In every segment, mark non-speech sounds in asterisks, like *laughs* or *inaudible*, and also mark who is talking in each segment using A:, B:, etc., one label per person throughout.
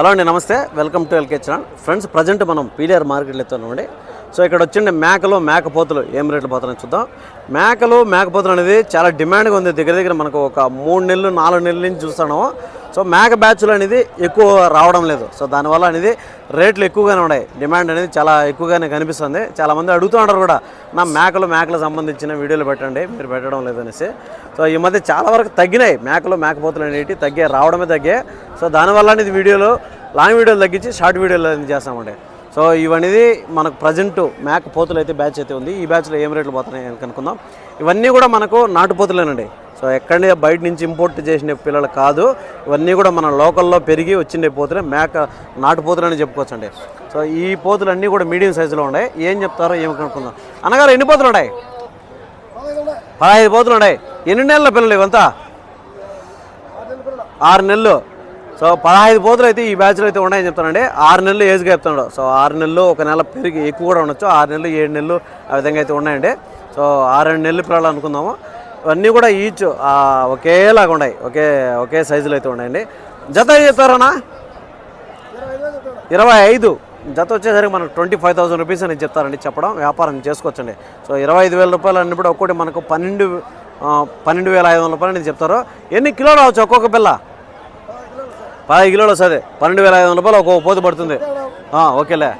A: Hello అండి నమస్తే. Welcome to LK channel. Friends present మనం పీలిఆర్ మార్కెట్లో ఎత్తున్నామండి సో ఇక్కడ వచ్చిండే మేకలు మేకపోతులు ఏం రేట్లు పోతున్నాయి చూద్దాం. మేకలు మేకపోతులు అనేది చాలా డిమాండ్గా ఉంది. దగ్గర దగ్గర మనకు ఒక మూడు నెలలు నాలుగు నెలల నుంచి చూస్తున్నాము. సో మేక బ్యాచ్లు అనేది ఎక్కువ రావడం లేదు. సో దానివల్ల అనేది రేట్లు ఎక్కువగానే ఉన్నాయి. డిమాండ్ అనేది చాలా ఎక్కువగానే కనిపిస్తుంది. చాలామంది అడుగుతూ ఉంటారు కూడా నా మేకలు మేకలు సంబంధించిన వీడియోలు పెట్టండి మీరు పెట్టడం లేదనేసి. సో ఈ మధ్య చాలా వరకు తగ్గినాయి. మేకలు మేకపోతులు అనేవి తగ్గాయి రావడమే తగ్గాయి సో దానివల్ల అనేది వీడియోలు లాంగ్ వీడియోలు తగ్గించి షార్ట్ వీడియోలు అనేది చేస్తామండి. సో ఇవన్నీ మనకు ప్రజెంట్ మేక పోతులు అయితే బ్యాచ్ అయితే ఉంది. ఈ బ్యాచ్లో ఏం రేట్లు పోతున్నాయి అని కనుక్కుందాం. ఇవన్నీ కూడా మనకు నాటుపోతులేనండి సో ఎక్కడి బయట నుంచి ఇంపోర్ట్ చేసిన పిల్లలు కాదు. ఇవన్నీ కూడా మన లోకల్లో పెరిగి వచ్చిండే పోతులే. మేక నాటు పోతులు అని చెప్పుకోవచ్చండి. సో ఈ పోతులు అన్నీ కూడా మీడియం సైజులో ఉన్నాయి. ఏం చెప్తారో ఏమి కనుక్కుందాం. అనగారు ఎన్ని పోతులు ఉన్నాయి? పదహైదు పోతులు ఉన్నాయి. ఎన్ని నెలల పిల్లలు ఇవంతా? ఆరు నెలలు. సో పదహైదు పోతులు అయితే ఈ బ్యాచ్లో అయితే ఉన్నాయని చెప్తానండి. ఆరు నెలలు ఏజ్గా చెప్తున్నాడు. సో ఆరు నెలలు ఒక నెల పెరిగి ఎక్కువ కూడా ఉండొచ్చు. ఆరు నెలలు ఏడు నెలలు ఆ విధంగా అయితే ఉన్నాయండి. సో ఆరేడు నెలలు పిల్లలు అనుకుందాము. ఇవన్నీ కూడా ఈచ్ ఒకేలాగా ఉన్నాయి. ఒకే ఒకే సైజులో అయితే ఉన్నాయండి. జత చెప్తారనా చెప్తారన్నా? ఇరవై ఐదు. జత వచ్చేసరికి మనకు ట్వంటీ ఫైవ్ థౌసండ్ రూపీస్ అని చెప్తారండి చెప్పడం. వ్యాపారం చేసుకోవచ్చండి. సో ఇరవై ఐదు వేల రూపాయలు అన్నప్పుడు ఒక్కటి మనకు పన్నెండు పన్నెండు వేల ఐదు వందల రూపాయలు అని చెప్తారు. ఎన్ని కిలోలు అవచ్చు ఒక్కొక్క పిల్ల? పదహైదు కిలోలు వస్తుంది. పన్నెండు వేల ఐదు వందల రూపాయలు ఒక్కొక్క పోతు పడుతుంది. ఓకేలే.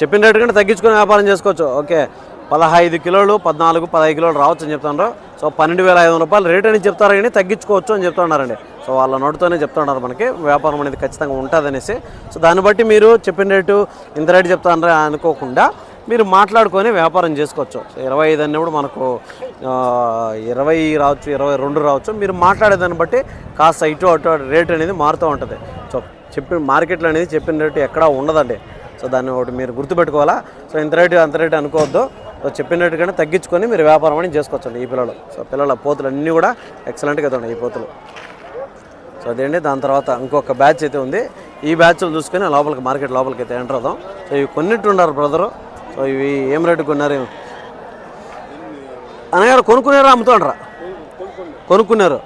A: చెప్పిన రేటు కంటే తగ్గించుకొని వ్యాపారం చేసుకోవచ్చు. ఓకే. పదహైదు కిలోలు పద్నాలుగు పదహైదు కిలోలు రావచ్చు అని చెప్తున్నారు సో పన్నెండు వేల ఐదు వందల రూపాయలు రేట్ అని చెప్తారు కానీ తగ్గించుకోవచ్చు అని చెప్తున్నారండి. సో వాళ్ళ నోటితోనే చెప్తున్నారు మనకి వ్యాపారం అనేది ఖచ్చితంగా ఉంటుంది అనేసి సో దాన్ని బట్టి మీరు చెప్పిన రేటు ఇంత రేటు చెప్తానరా అనుకోకుండా మీరు మాట్లాడుకొని వ్యాపారం చేసుకోవచ్చు. ఇరవై ఐదు అన్నప్పుడు మనకు ఇరవై రావచ్చు ఇరవై రెండు రావచ్చు. మీరు మాట్లాడేదాన్ని బట్టి కాస్త ఇటు అటు రేట్ అనేది మారుతూ ఉంటుంది. సో చెప్పిన మార్కెట్లో అనేది చెప్పిన రేటు ఎక్కడా ఉండదండి. సో దాన్ని ఒకటి మీరు గుర్తుపెట్టుకోవాలా? సో ఇంత రేటు అంత రేటు అనుకోవద్దు. సో చెప్పినట్టుగానే తగ్గించుకొని మీరు వ్యాపారం అని చేసుకోవచ్చండి ఈ పిల్లలు. సో పిల్లల పోతులు అన్నీ కూడా ఎక్సలెంట్గా ఉన్నాయి ఈ పోతులు. సో అదేంటి దాని తర్వాత ఇంకొక బ్యాచ్ అయితే ఉంది. ఈ బ్యాచ్లు చూసుకొని లోపలికి మార్కెట్ లోపలికి అయితే ఎంటర్ అవుదాం. సో ఇవి కొన్నిట్టు ఉన్నారు బ్రదరు సో ఇవి ఏం రేటు కొన్నారు? అనగారు కొనుక్కున్నారా అమ్ముతుండ్రా? కొనుక్కున్నారు.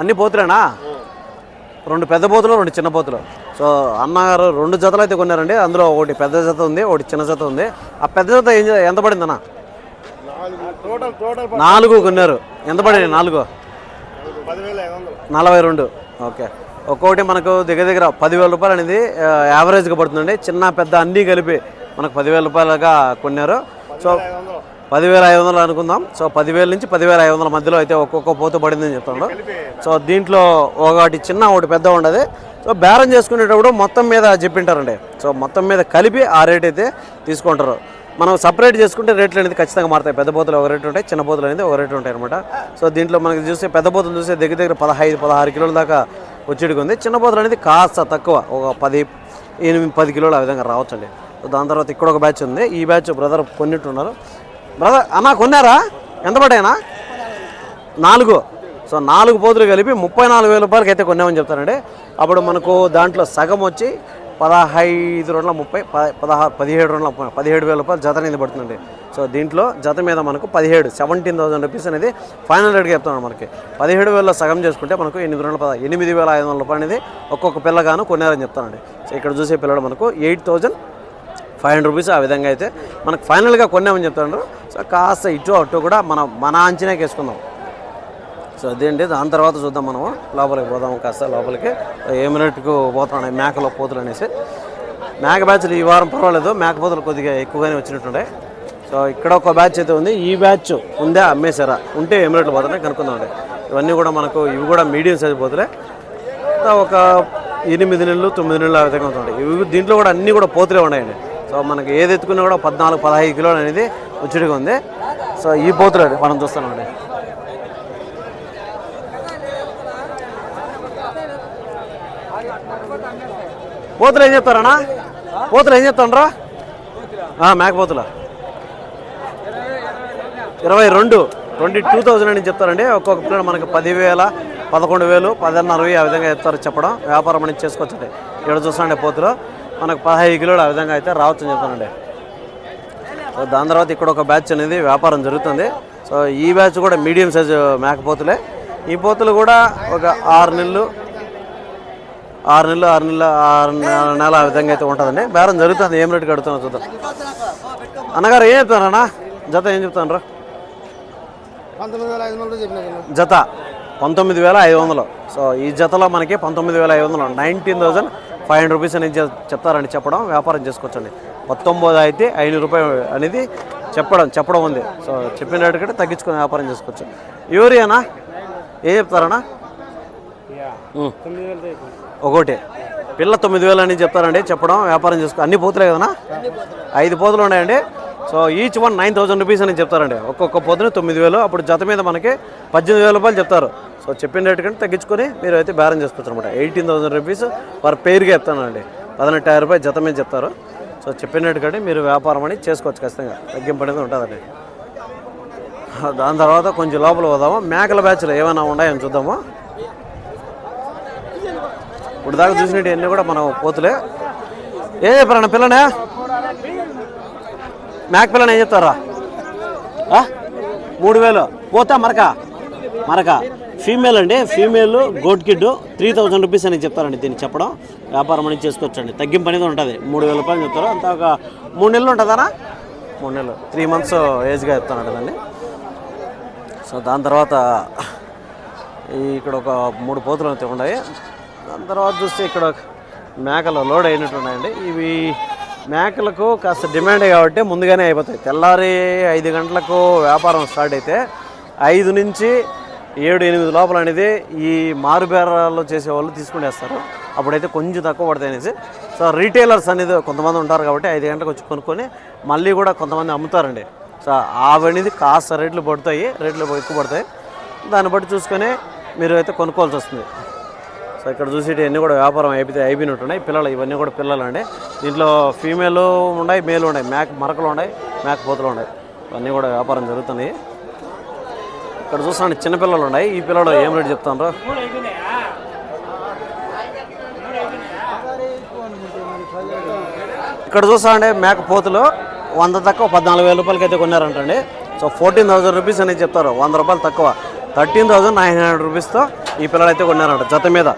A: అన్ని పోతులేనా? రెండు పెద్ద పోతులు రెండు చిన్న పోతులు. సో అన్నగారు రెండు జతలు అయితే కొన్నారండి. అందులో ఒకటి పెద్ద జత ఉంది ఒకటి చిన్న జత ఉంది. ఆ పెద్ద జత ఏం ఎంత పడింది అన్న నాలుగు కొన్నారు. ఎంత పడింది? నాలుగు? నలభై రెండు. ఓకే. ఒక్కొక్కటి మనకు దగ్గర దగ్గర పదివేల రూపాయలు అనేది యావరేజ్గా పడుతుందండి. చిన్న పెద్ద అన్నీ కలిపి మనకు పదివేల రూపాయలుగా కొన్నారు. సో పదివేల ఐదు వందలు అనుకుందాం. సో పదివేల నుంచి పదివేల ఐదు వందల మధ్యలో అయితే ఒక్కొక్క పోత పడిందని చెప్తున్నాడు సో దీంట్లో ఒకటి చిన్న ఒకటి పెద్ద ఉండదు. సో బేరం చేసుకునేటప్పుడు మొత్తం మీద చెప్పింటారండి సో మొత్తం మీద కలిపి ఆ రేట్ అయితే తీసుకుంటారు. మనం సపరేట్ చేసుకుంటే రేట్లు అనేది ఖచ్చితంగా మారుతాయి. పెద్ద బోతులు ఒక రేటు ఉంటాయి చిన్న బోతులు అనేది ఒక రేటు ఉంటాయి అనమాట సో దీంట్లో మనకి చూస్తే పెద్ద బోతులు చూస్తే దగ్గర దగ్గర పదహైదు పదహారు కిలోల దాకా వచ్చేటికి ఉంది. చిన్న బోతులు అనేది కాస్త తక్కువ ఒక పది ఎనిమిది పది కిలోలు ఆ విధంగా రావచ్చండి. సో దాని తర్వాత ఇక్కడ ఒక బ్యాచ్ ఉంది. ఈ బ్యాచ్ బ్రదర్ కొన్నిట్టున్నారు. బ్రదర్ అన్నా కొన్నారా? ఎంత పడ్డాయనా నాలుగు. సో నాలుగు పోతులు కలిపి ముప్పై నాలుగు వేల రూపాయలకి అయితే కొన్నామని చెప్తానండి అప్పుడు మనకు దాంట్లో సగం వచ్చి పదహైదు రెండుల ముప్పై ప- పదహారు పదిహేడు రెండుల పదిహేడు వేల రూపాయలు జత అనేది పడుతుందండి. సో దీంట్లో జత మీద మనకు పదిహేడు సెవెంటీన్ థౌసండ్ రూపీస్ అనేది ఫైనల్ రేట్గా చెప్తున్నాడు మనకి. పదిహేడు వేల సగం చేసుకుంటే మనకు ఎనిమిది రెండు పద ఎనిమిది వేల ఐదు వందల రూపాయలు అనేది ఒక్కొక్క పిల్లగాను కొన్నారని చెప్తానండి సో ఇక్కడ చూసే పిల్లడు మనకు eight thousand five hundred rupees ఆ విధంగా అయితే మనకు ఫైనల్గా కొన్నామని చెప్తున్నారు సో కాస్త ఇటు అటు కూడా మన మన అంచనాకి వేసుకుందాం. సో అదేంటి దాని తర్వాత చూద్దాం మనం లోపలికి పోదాం కాస్త లోపలికి. ఏ మినిట్కు పోతున్నాయి మేకలో పోతులు అనేసి. మేక బ్యాచ్లు ఈ వారం పర్వాలేదు మేక పోతులు కొద్దిగా ఎక్కువగానే వచ్చినట్టుండే సో ఇక్కడ ఒక బ్యాచ్ అయితే ఉంది ఈ బ్యాచ్ ఉందా అమ్మేశారా? ఉంటే ఏం రేట్లు పోతున్నాయి కనుక్కుందామండి ఇవన్నీ కూడా మనకు ఇవి కూడా మీడియం సైజ్ పోతులే. ఒక ఎనిమిది నెలలు తొమ్మిది నెలలు ఆ విధంగా ఉంటాయి ఇవి దీంట్లో కూడా అన్నీ కూడా పోతులే ఉన్నాయండి. సో మనకి ఏది ఎత్తుకున్నా కూడా పద్నాలుగు పదహైదు కిలోలు అనేది ఉచ్చిడిగా ఉంది. సో ఈ పోతులు మనం చూస్తామండి పోతులు ఏం చెప్తారన్నా? పోతులు ఏం చెప్తానరా మేకపోతుల ఇరవై రెండు. ట్వంటీ టూ థౌజండ్ అని చెప్తారండి. ఒక్కొక్క పిల్లలు మనకి పదివేల పదకొండు వేలు పదిన్నర వెయ్యి ఆ విధంగా చెప్తారు చెప్పడం. వ్యాపారం అనేది చేసుకోవచ్చండి. ఇక్కడ చూస్తాండి పోతులు. మనకు పదహైదు కిలోలు ఆ విధంగా అయితే రావచ్చు అని చెప్తానండి. సో దాని తర్వాత ఇక్కడ ఒక బ్యాచ్ అనేది వ్యాపారం జరుగుతుంది. సో ఈ బ్యాచ్ కూడా మీడియం సైజు మేకపోతులే ఈ పోతులు కూడా ఒక ఆరు నెలలు ఆరు నెలలు ఆరు నెలలు ఆరు నెల నెల ఆ విధంగా అయితే ఉంటుందండి. బేరం జరుగుతుంది. ఏం రేటు కడుతున్నా చూద్దాం. అన్నగారు ఏం చెప్తారన్నా జత ఏం చెప్తాను జత పంతొమ్మిది వేల ఐదు వందలు. సో ఈ జతలో మనకి పంతొమ్మిది వేల ఐదు వందలు nineteen thousand five hundred rupees అనేది చెప్తారని చెప్పడం వ్యాపారం చేసుకోవచ్చండి. పంతొమ్మిది అయితే ఐదు రూపాయలు అనేది చెప్పడం చెప్పడం ఉంది. సో చెప్పిన రేటు కంటే తగ్గించుకొని వ్యాపారం చేసుకోవచ్చు. యూరియానా ఏం చెప్తారన్నా ఒకటి. పిల్ల తొమ్మిది వేలు అని చెప్తారండి చెప్పడం వ్యాపారం చేసుకో అన్ని పోతులే కదనా ఐదు పోతులు ఉన్నాయండి. So each one nine thousand rupees అని చెప్తారండి. ఒక్కొక్క పోతుని తొమ్మిది వేలు అప్పుడు జత మీద మనకి పద్దెనిమిది వేల రూపాయలు చెప్తారు. సో చెప్పిన రేటు కంటే తగ్గించుకొని మీరు అయితే బేరం చేసుకోవచ్చు అనమాట ఎయిటీన్ థౌసండ్ రూపీస్ పర్ పేరుగా చెప్తానండి. పదినెట్టాయిరం రూపాయలు జత మీద చెప్తారు. సో చెప్పిన రేటు కంటే మీరు వ్యాపారం అని చేసుకోవచ్చు ఖచ్చితంగా. తగ్గింపు అనేది ఉంటుందండి. దాని తర్వాత కొంచెం లోపల పోదాము. మేకల బ్యాచ్లు ఏమైనా ఉన్నాయని చూద్దాము. ఇప్పుడు దాకా చూసినట్టు కూడా మనం పోతులే. ఏం చెప్పారన్న పిల్లనే? మ్యాక్ పిల్లని ఏం చెప్తారా మూడు వేలు. పోతా మరక? మరక. ఫీమేల్ అండి. Female goat kid three thousand rupees అని చెప్తారండి దీన్ని చెప్పడం. వ్యాపారం అనేది చేసుకోవచ్చండి. తగ్గింపు అనేది ఉంటుంది. మూడు వేల రూపాయలు చెప్తారు. అంత ఒక మూడు నెలలు ఉంటుందా మూడు నెలలు. త్రీ మంత్స్ ఏజ్గా చెప్తానండి దాన్ని. సో దాని తర్వాత ఇక్కడ ఒక మూడు పోతులు అయితే ఉన్నాయి. దాని తర్వాత చూస్తే ఇక్కడ మేకలు లోడ్ అయినట్టున్నాయండి. ఇవి మేకలకు కాస్త డిమాండ్ కాబట్టి ముందుగానే అయిపోతాయి. తెల్లారి ఐదు గంటలకు వ్యాపారం స్టార్ట్ అయితే ఐదు నుంచి ఏడు ఎనిమిది లోపల అనేది ఈ మారుబేరాలు చేసేవాళ్ళు తీసుకునేస్తారు. అప్పుడైతే కొంచెం తక్కువ పడతాయి అనేసి. సో రీటైలర్స్ అనేది కొంతమంది ఉంటారు కాబట్టి ఐదు గంటలకు వచ్చి కొనుక్కొని మళ్ళీ కూడా కొంతమంది అమ్ముతారండి. సో అవనేది అనేది కాస్త రేట్లు పడతాయి రేట్లు ఎక్కువ పడతాయి. దాన్ని బట్టి చూసుకొని మీరు అయితే కొనుక్కోవాల్సి వస్తుంది. సో ఇక్కడ చూసేటి అన్నీ కూడా వ్యాపారం అయిపోతే అయిపోయినట్టున్నాయి పిల్లలు ఇవన్నీ కూడా పిల్లలు అండి. దీంట్లో ఫీమేల్ ఉన్నాయి మేలు ఉన్నాయి. మేక మరకలు ఉన్నాయి మేక పోతులు ఉన్నాయి. ఇవన్నీ కూడా వ్యాపారం జరుగుతున్నాయి. ఇక్కడ చూస్తున్నాను చిన్నపిల్లలు ఉన్నాయి. ఈ పిల్లలు ఏం రేటు చెప్తాను ఇక్కడ చూస్తానండి మేక పోతులు వంద తక్కువ పద్నాలుగు వేల రూపాయలకి అయితే కొన్నారంటండి. సో ఫోర్టీన్ థౌసండ్ రూపీస్ అనేది చెప్తారు. వంద రూపాయలు తక్కువ. థర్టీన్ థౌసండ్ నైన్ హండ్రెడ్ రూపీస్తో ఈ పిల్లలు అయితే కొన్నారంట జత మీద.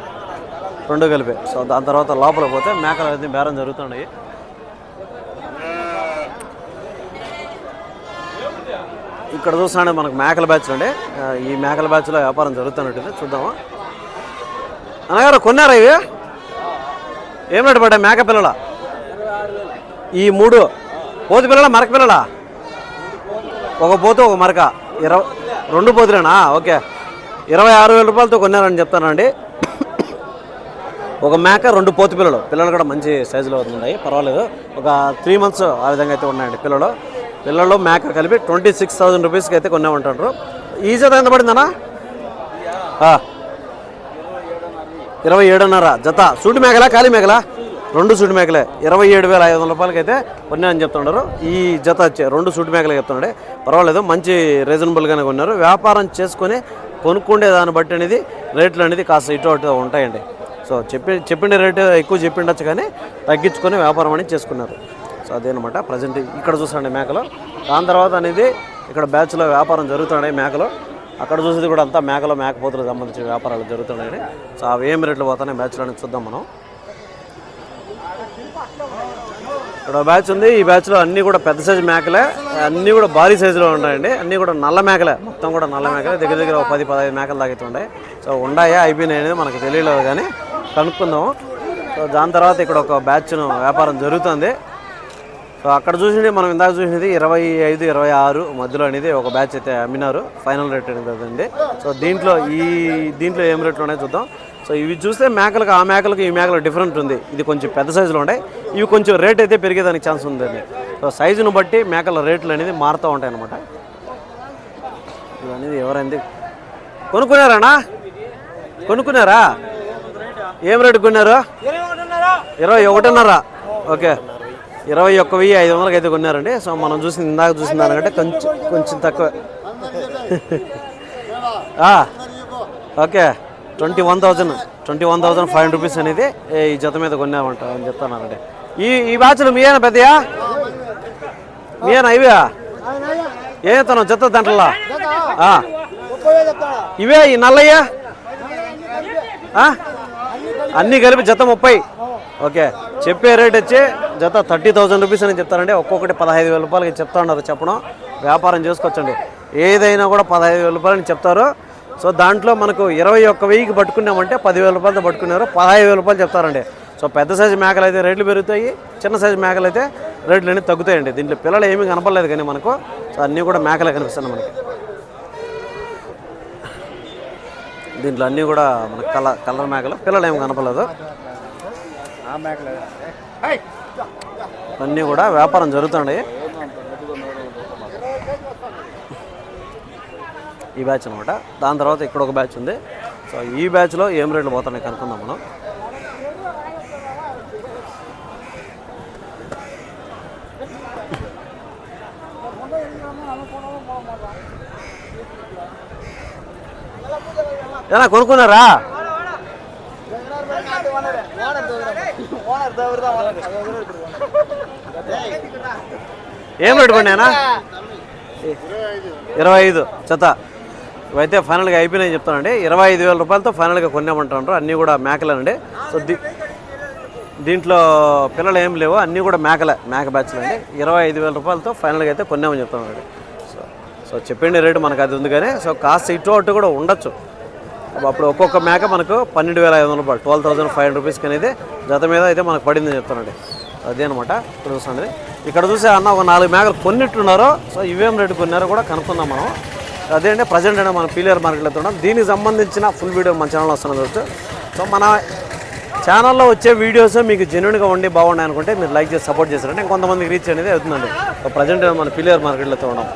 A: రెండు కలిపి. సో దాని తర్వాత లోపల పోతే మేకలు అయితే బేరం జరుగుతున్నాయి ఇక్కడ చూస్తున్నాడు మనకు మేకల బ్యాచ్ అండి. ఈ మేకల బ్యాచ్లో వ్యాపారం జరుగుతున్నట్టుంది. చూద్దాము? అనగారు కొన్నారా ఇవి? ఏం రేటు పడ్డా మేక పిల్లల? ఈ మూడు. పోతు పిల్లల మరక పిల్లల? ఒక పోతు ఒక మరక. ఇరవై రెండు పోతులేనా? ఓకే. ఇరవై ఆరు వేల రూపాయలతో కొన్నారని చెప్తానండి ఒక మేక రెండు పోతు పిల్లలు. పిల్లలు కూడా మంచి సైజులో ఉన్నాయి. పర్వాలేదు. ఒక త్రీ మంత్స్ ఆ విధంగా అయితే ఉన్నాయండి పిల్లలు. పిల్లలు మేక కలిపి ట్వంటీ సిక్స్ థౌసండ్ రూపీస్కి అయితే కొన్నామంటారు. ఈ జత ఎంత పడిందనా ఇరవై ఏడున్నర జత. సూటి మేకలా ఖాళీ మేకలా? రెండు సూటి మేకలే. ఇరవై ఏడు వేల ఐదు వందల రూపాయలకి అయితే కొన్నాయని చెప్తున్నారు. ఈ జత రెండు సూటి మేకలే చెప్తున్నాడు. పర్వాలేదు. మంచి రీజనబుల్గానే కొన్నారు. వ్యాపారం చేసుకొని కొనుక్కుండే దాన్ని బట్టి అనేది రేట్లు అనేది కాస్త ఇటు అటు ఉంటాయండి. సో చెప్పి చెప్పిన రేటు ఎక్కువ చెప్పిండొచ్చు కానీ తగ్గించుకొని వ్యాపారం అనేది చేసుకున్నారు. సో అదేనమాట ప్రజెంట్ ఇక్కడ చూసండి మేకలు. దాని తర్వాత అనేది ఇక్కడ బ్యాచ్లో వ్యాపారం జరుగుతున్నాయి మేకలు. అక్కడ చూసేది కూడా అంతా మేకలు మేకపోతులకు సంబంధించిన వ్యాపారాలు జరుగుతున్నాయి. సో అవి ఏం రేట్లు పోతున్నాయి బ్యాచ్లో అనేది చూద్దాం మనం. ఇక్కడ బ్యాచ్ ఉంది. ఈ బ్యాచ్లో అన్నీ కూడా పెద్ద సైజు మేకలే. అన్నీ కూడా భారీ సైజులో ఉన్నాయండి. అన్నీ కూడా నల్ల మేకలే. మొత్తం కూడా నల్ల మేకలే. దగ్గర దగ్గర ఒక పది పదహైదు మేకలు దాకా ఉన్నాయి సో ఉన్నాయా అయిపోయినాయి అనేది మనకు తెలియలేదు కానీ కనుక్కుందాము సో దాని తర్వాత ఇక్కడ ఒక బ్యాచ్ను వ్యాపారం జరుగుతుంది. సో అక్కడ చూసింది మనం ఇందాక చూసినది ఇరవై ఐదు ఇరవై ఆరు మధ్యలో అనేది ఒక బ్యాచ్ అయితే అమ్మినారు. ఫైనల్ రేట్ అనేది అదండి. సో దీంట్లో ఈ దీంట్లో ఏం రేట్లు ఉన్నాయో చూద్దాం. సో ఇవి చూస్తే మేకలకు ఆ మేకలకు ఈ మేకలకు డిఫరెంట్ ఉంది. ఇది కొంచెం పెద్ద సైజులో ఉన్నాయి. ఇవి కొంచెం రేట్ అయితే పెరిగేదానికి ఛాన్స్ ఉందండి. సో సైజును బట్టి మేకల రేట్లు అనేది మారుతూ ఉంటాయి అనమాట ఇవన్నీ అనేది ఎవరైంది కొనుక్కున్నారానా కొనుక్కున్నారా? ఏం రేటు కొన్నారు? ఇరవై ఒకటిన్నర. ఓకే. ఇరవై ఒక్క వెయ్యి ఐదు వందలకి అయితే కొన్నారండి. సో మనం చూసిన ఇందాక చూసిన దానికంటే కొంచెం కొంచెం తక్కువ. *laughs* Okay. Twenty one thousand twenty one thousand five hundred rupees అనేది ఈ జత మీద కొన్నామంట అని చెప్తానండి ఈ ఈ బ్యాచ్లు మీయేనా పెద్దయా మీయేనా ఇవే? ఏ తను జత దాంట్లో. ఇవే ఈ నల్లయ్యా? అన్నీ కలిపి జత ముప్పై. ఓకే. చెప్పే రేట్ వచ్చి జత థర్టీ థౌసండ్ రూపీస్ అని చెప్తారండి. ఒక్కొక్కటి పదహైదు వేల రూపాయలకి చెప్తా ఉన్నారు చెప్పడం. వ్యాపారం చేసుకోవచ్చండి. ఏదైనా కూడా పదహైదు వేల రూపాయలని చెప్తారు. సో దాంట్లో మనకు ఇరవై ఒక్క వెయ్యికి పట్టుకున్నామంటే పదివేల రూపాయలతో పట్టుకున్నారు. పదహైదు వేల రూపాయలు చెప్తారండి. సో పెద్ద సైజు మేకలు అయితే రేట్లు పెరుగుతాయి. చిన్న సైజు మేకలు అయితే రేట్లు అనేవి తగ్గుతాయండి. దీంట్లో పిల్లలు ఏమీ కనపడలేదు కానీ మనకు. సో అన్నీ కూడా మేకలే కనిపిస్తున్నాయి మనకి. దీంట్లో అన్నీ కూడా మన కలర్ కలర్ మేకలు. పిల్లలు ఏమి కనపడలేదు. అన్నీ కూడా వ్యాపారం జరుగుతున్నాయి ఈ బ్యాచ్ అనమాట దాని తర్వాత ఇక్కడ ఒక బ్యాచ్ ఉంది. సో ఈ బ్యాచ్లో ఏం రేట్లు పోతున్నాయి కనుక్కుందాం మనం. ఏనా కొనుక్కున్నారా? ఏం రేటు కొన్నానా ఇరవై ఐదు చెత్త. ఇవైతే ఫైనల్గా అయిపోయినాయి చెప్తానండి. ఇరవై ఐదు వేల రూపాయలతో ఫైనల్గా కొన్నామంటారు అన్నీ కూడా మేకలేనండి. సో దీ దీంట్లో పిల్లలు ఏం లేవు. అన్నీ కూడా మేకలే మేక బ్యాచ్లు అండి. ఇరవై ఐదు వేల రూపాయలతో ఫైనల్గా అయితే కొన్నామని చెప్తామండి సో చెప్పండి రేటు మనకు అది ఉంది కానీ సో కాస్ట్ ఇటు అటు కూడా ఉండొచ్చు. అప్పుడు ఒక్కొక్క మేక మనకు పన్నెండు వేల ఐదు వందల రూపాయలు ట్వెల్వ్ థౌసండ్ ఫైవ్ హండ్రెడ్ రూపీస్కి అనేది జత మీద అయితే మనకు పడిందని చెప్తానండి అదే అనమాట ఇక్కడ చూస్తుంది ఇక్కడ చూసే అన్న ఒక నాలుగు మేకలు కొన్నిట్టున్నారో. సో ఇవేం రేటు కొన్నారో కూడా కనుక్కుందాం మనం. అదే అంటే ప్రజెంట్ అయినా మనం పీలియర్ మార్కెట్లో ఉన్నాం. దీనికి సంబంధించిన ఫుల్ వీడియో మన ఛానల్లో వస్తున్నది చూడొచ్చు. సో మన ఛానల్లో వచ్చే వీడియోస్ మీకు జెన్యున్గా ఉండి బాగున్నాయి అనుకుంటే మీరు లైక్ చేసి సపోర్ట్ చేశారంటే కొంతమందికి రీచ్ అనేది అవుతుందండి. సో ప్రజెంట్ మన పీలియర్ మార్కెట్లో ఉన్నాం.